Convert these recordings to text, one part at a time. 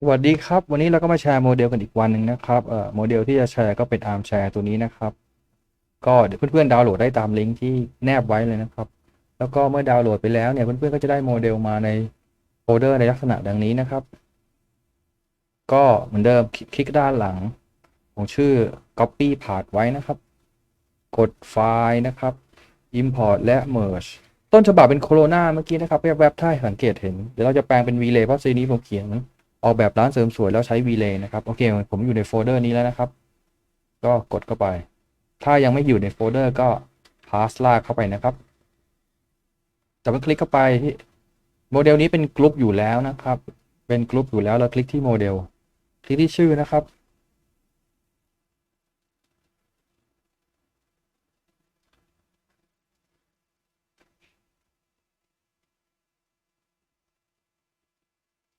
สวัสดีครับ วันนี้เราก็มาแชร์โมเดลกันอีกวันหนึ่งนะครับเอ่อโมเดลที่จะแชร์ก็เป็น ARM Share ตัวนี้นะครับ ก็เดี๋ยวเพื่อนๆดาวน์โหลดได้ตามลิงก์ที่แนบไว้เลยนะครับ แล้วก็เมื่อดาวน์โหลดไปแล้วเนี่ยเพื่อนๆก็จะได้โมเดลมาในโฟลเดอร์ในลักษณะดังนี้นะครับ ก็เหมือนเดิมคลิกด้านหลังของชื่อ copy path ไว้นะครับ กดไฟล์นะครับ import และ merge ต้นฉบับเป็นโคโรนาเมื่อกี้นะครับแวบๆถ้าสังเกตเห็นเดี๋ยวเราจะแปลงเป็น relay เพราะซีนี้ผมเขียน ออกแบบร้านเสริมสวยแล้วใช้ VLAY นะครับ โอเค ผมอยู่ในโฟลเดอร์นี้แล้วนะครับ ก็กดเข้าไป ถ้ายังไม่อยู่ในโฟลเดอร์ก็ pass ลากเข้าไปนะครับแต่เมื่อคลิกเข้าไปที่โมเดลนี้เป็นกลุ่มอยู่แล้วนะครับ เป็นกลุ่มอยู่แล้วเราคลิกที่โมเดล คลิกที่ชื่อนะครับ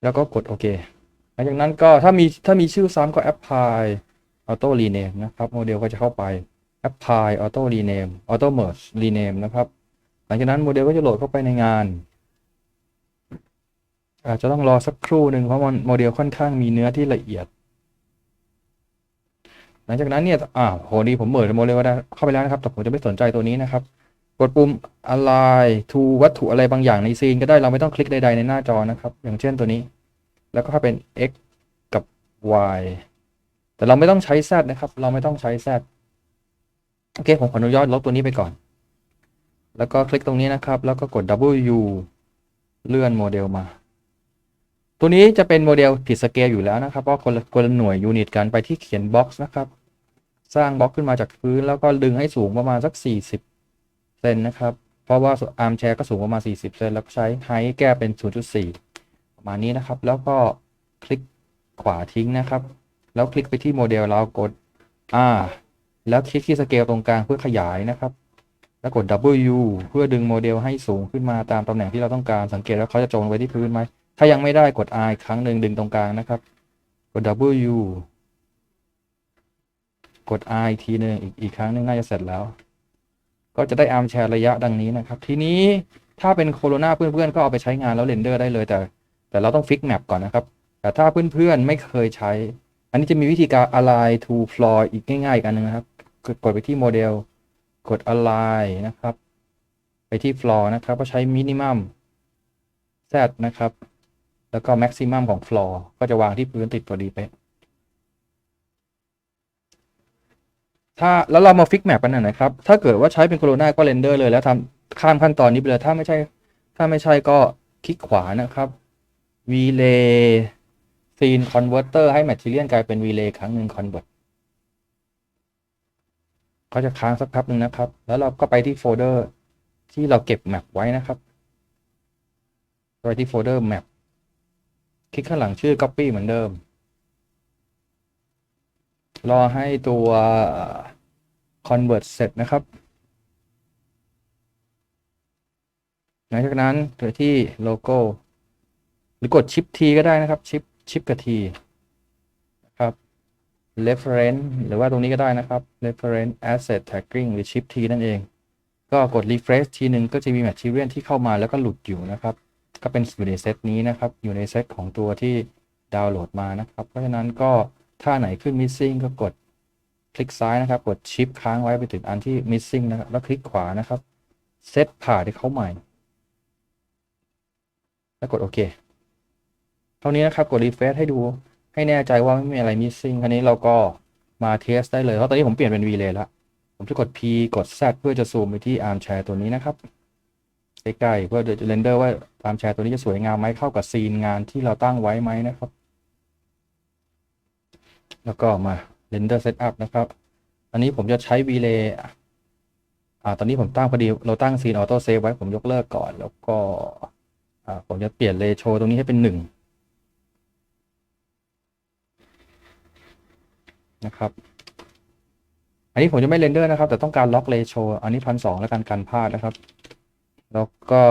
แล้วก็กดโอเค หลังจากนั้นก็ถ้ามีถ้ามีชื่อซ้ำก็ apply auto rename นะครับโมเดลก็จะเข้าไป apply auto rename auto merge rename นะครับ หลังจากนั้นโมเดลก็จะโหลดเข้าไปในงาน อาจจะต้องรอสักครู่หนึ่งเพราะมันโมเดลค่อนข้างมีเนื้อที่ละเอียด หลังจากนั้นเนี่ยอ่าโหดีผมเปิดโมเดลได้เข้าไปแล้วนะครับ แต่ผมจะไม่สนใจตัวนี้นะครับ กดปุ่ม align to วัตถุอะไรบางอย่างในซีนก็ได้เราไม่ต้องคลิกใดๆในหน้าจอนะครับ อย่างเช่นตัวนี้ แล้วก็เป็น x กับ y แต่เราไม่ต้องใช้ z นะครับ เราไม่ต้องใช้ z โอเค ผมขออนุญาตลบตัวนี้ไปก่อน แล้วก็คลิกตรงนี้นะครับ แล้วก็กด W เลื่อนโมเดลมา ตัวนี้จะเป็นโมเดลผิดสเกลอยู่แล้วนะครับ เพราะคนละคนละหน่วยยูนิตกันไปที่เขียนบ็อกซ์นะครับ สร้างบ็อกซ์ขึ้นมาจากพื้น แล้วก็ดึงให้สูงประมาณสัก 40 เซนนะครับ เพราะว่าอาร์มแชร์ก็สูงประมาณ 40 เซน แล้วก็ใช้ไฮแก้เป็น 0.4 มานี้นะครับ แล้วก็คลิกขวาทิ้งนะครับ แล้วคลิกไปที่โมเดลแล้วกด R แล้วคลิกที่สเกลตรงกลางเพื่อขยายนะครับ แล้วกด W เพื่อดึงโมเดลให้สูงขึ้นมาตามตำแหน่งที่เราต้องการสังเกตว่าเขาจะจงไว้ที่พื้นไหมถ้ายังไม่ได้กด R ครั้งหนึ่งดึงตรงกลางนะครับ กด W กด R อีกทีหนึ่งอีกอีกครั้งหนึ่งน่าจะเสร็จแล้ว ก็จะได้อาร์มแชร์ระยะดังนี้นะครับ ทีนี้ถ้าเป็นโคโรนาเพื่อนๆก็เอาไปใช้งานแล้วเรนเดอร์ได้เลยแต่ แต่เราต้องฟิกแมปก่อนนะครับ แต่ถ้าเพื่อนๆไม่เคยใช้ อันนี้จะมีวิธีการ align to floor อีกง่ายๆอีกอันหนึงนะครับกดกดไปที่โมเดล กด align นะครับ ไปที่ floor นะครับ ก็ใช้ minimum z นะครับ แล้วก็ maximum ของ floor ก็จะวางที่พื้นติดพอดีเป๊ะถ้าแล้วเรามาฟิกแมปกันหน่อยนะครับ ถ้าเกิดว่าใช้เป็นโคโรนาก็เรนเดอร์เลยแล้วทำข้ามขั้นตอนนี้ไปเลย ถ้าไม่ใช่ ถ้าไม่ใช่ก็คลิกขวานะครับ relay scene converter ให้ material กลายเป็น relay ครั้งหนึ่ง convert เขาจะค้างสักพักหนึ่งนะครับ แล้วเราก็ไปที่โฟลเดอร์ที่เราเก็บแมปไว้นะครับไปที่โฟลเดอร์ map คลิกข้างหลังชื่อ copy เหมือนเดิม รอให้ตัว convert เสร็จนะครับ หลังจากนั้นไปที่โลโก้ หรือกดชิปทีก็ได้นะครับชิปชิปกับทีนะครับ reference หรือว่าตรงนี้ก็ได้นะครับ reference asset tagging หรือชิปทีนั่นเอง ก็กด refresh ทีหนึ่งก็จะมี material ที่เข้ามาแล้วก็หลุดอยู่นะครับ ก็เป็นอยู่ในเซตนี้นะครับ อยู่ในเซตของตัวที่ดาวน์โหลดมานะครับ เพราะฉะนั้นก็ถ้าไหนขึ้น missing ก็กดคลิกซ้ายนะครับ กดชิปค้างไว้ไปถึงอันที่ missing นะครับแล้วคลิกขวานะครับ เซตผ่าที่เขาใหม่ แล้วกดโอเค เท่านี้นะครับกด refresh ให้ดูให้แน่ใจว่าไม่มีอะไร missing คราวนี้เราก็มาเทสได้เลยเพราะตอนนี้ผมเปลี่ยนเป็น relay แล้วผมจะกด P กด Z เพื่อจะซูมไปที่ arm chair ตัวนี้นะครับใกล้ๆเพื่อจะเรนเดอร์ว่า arm chair ตัวนี้จะสวยงามไหมเข้ากับซีนงานที่เราตั้งไว้ไหมนะครับ แล้วก็มา render setup นะครับ อันนี้ผมจะใช้ relay อ่าตอนนี้ผมตั้งพอดีเราตั้งซีน auto save ไว้ผมยกเลิกก่อน แล้วก็อ่าผมจะเปลี่ยน ratio ตรงนี้ให้เป็นหนึ่ง นะครับ อันนี้ผมจะไม่เรนเดอร์นะครับ แต่ต้องการล็อกเรโชอันนี้พันสองแล้วกันกันพลาดนะครับ แล้วก็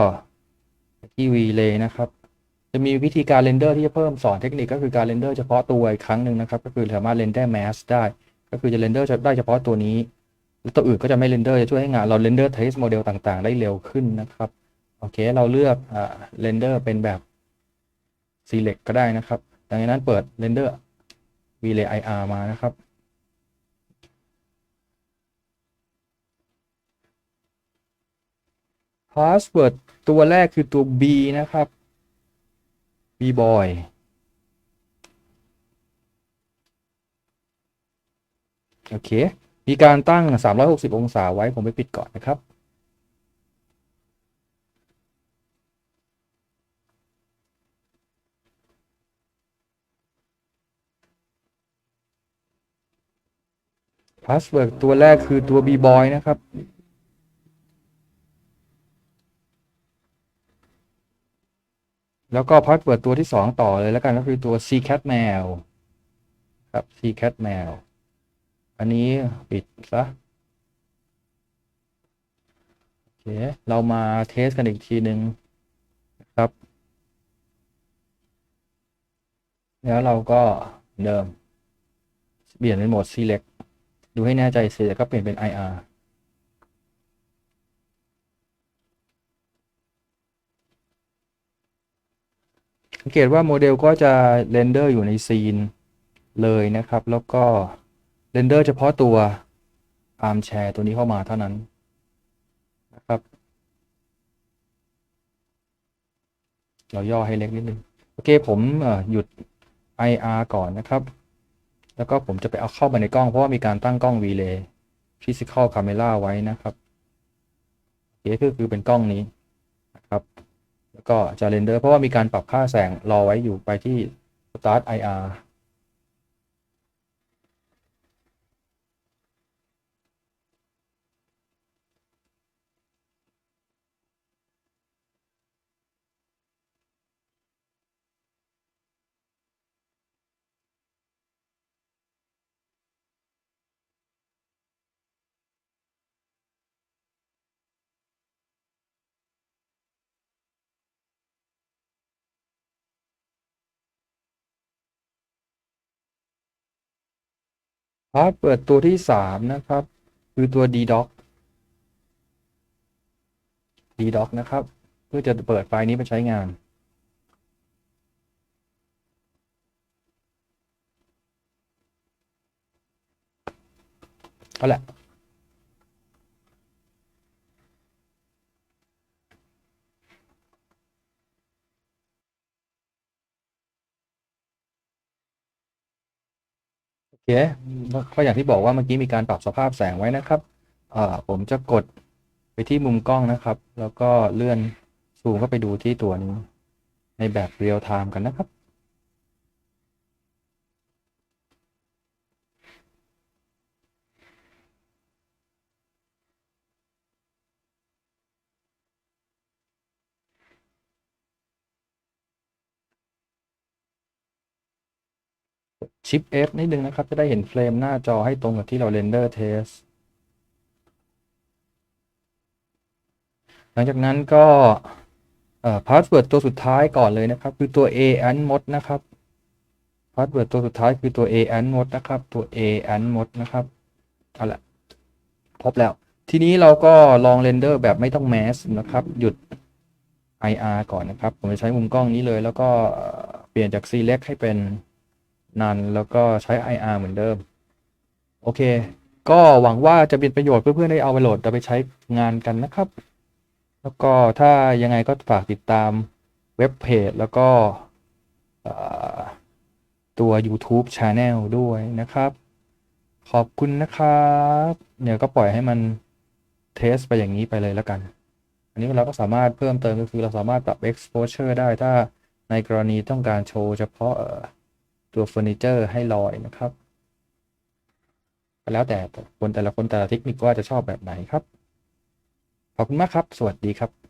ที่ relay นะครับ จะมีวิธีการเรนเดอร์ที่จะเพิ่มสอนเทคนิคก็คือการเรนเดอร์เฉพาะตัวอีกครั้งหนึ่งนะครับ ก็คือสามารถเรนเดอร์แมสได้ ก็คือจะเรนเดอร์ได้เฉพาะตัวนี้แล้วตัวอื่นก็จะไม่เรนเดอร์จะช่วยให้งานเราเรนเดอร์เทสโมเดลต่างๆ ได้เร็วขึ้นนะครับโอเคเราเลือกอ่าเรนเดอร์เป็นแบบ select ก็ได้นะครับ ดังนั้นเปิด render relay IR มานะครับ password ตัวแรกคือตัว B นะครับ B boy โอเค มีการตั้ง 360 องศาไว้ผมไปปิดก่อนนะครับ password ตัวแรกคือตัว b boy นะครับ แล้วก็ password ตัวที่สองต่อเลยแล้วกันก็คือตัว c cat mail ครับ c cat mail อันนี้ปิดซะโอเคเรามาเทสกันอีกทีหนึ่งนะครับ แล้วเราก็เดิม เปลี่ยนเป็นโหมด select ดูให้แน่ใจเสร็จแล้วก็เปลี่ยนเป็น IR สังเกตว่าโมเดลก็จะเรนเดอร์อยู่ในซีนเลยนะครับ แล้วก็เรนเดอร์เฉพาะตัว arm chair ตัวนี้เข้ามาเท่านั้นนะครับ เราย่อให้เล็กนิดนึง โอเคผมหยุด IR ก่อนนะครับ แล้วก็ผมจะไปเอาเข้ามาในกล้อง เพราะว่ามีการตั้งกล้อง relay physical camera ไว้นะครับโอเคก็คือเป็นกล้องนี้นะครับ แล้วก็จะเรนเดอร์เพราะว่ามีการปรับค่าแสงรอไว้อยู่ไปที่ start IR พาร์ทเปิดตัวที่สามนะครับ คือตัว ddoc ddoc นะครับ เพื่อจะเปิดไฟล์นี้ไปใช้งาน เอาแหละ เคก็อย่างที่บอกว่าเมื่อกี้มีการปรับสภาพแสงไว้นะครับอ่อผมจะกดไปที่มุมกล้องนะครับ แล้วก็เลื่อนซูมเข้าไปดูที่ตัวนี้ ในแบบเรียลไทม์กันนะครับ ชิป F นิดนึงนะครับ จะได้เห็นเฟรมหน้าจอให้ตรงกับที่เราเรนเดอร์เทสหลังจากนั้นก็พาสเวิร์ดตัวสุดท้ายก่อนเลยนะครับ คือตัว a n mod นะครับพาสเวิร์ดตัวสุดท้ายคือตัว a n mod นะครับ ตัว a n mod นะครับเอาละพบแล้ว ทีนี้เราก็ลองเรนเดอร์แบบไม่ต้องแมสนะครับ หยุด IR ก่อนนะครับ ผมจะใช้มุมกล้องนี้เลย แล้วก็เปลี่ยนจาก select ให้เป็น none แล้วก็ใช้ IR เหมือนเดิม โอเค ก็หวังว่าจะเป็นประโยชน์เพื่อนๆได้เอาไปโหลดเอาไปใช้งานกันนะครับ แล้วก็ถ้ายังไงก็ฝากติดตามเว็บเพจแล้วก็ตัว YouTube Channel ด้วยนะครับ ขอบคุณนะครับเดี๋ยวก็ปล่อยให้มันเทสไปอย่างนี้ไปเลยแล้วกัน อันนี้เราก็สามารถเพิ่มเติมก็คือเราสามารถปรับ exposure ได้ถ้าในกรณีต้องการโชว์เฉพาะ ตัวเฟอร์นิเจอร์ให้ลอยนะครับแล้วแต่คนแต่ละคนแต่ละเทคนิคว่าจะชอบแบบไหนครับ ขอบคุณมากครับ สวัสดีครับ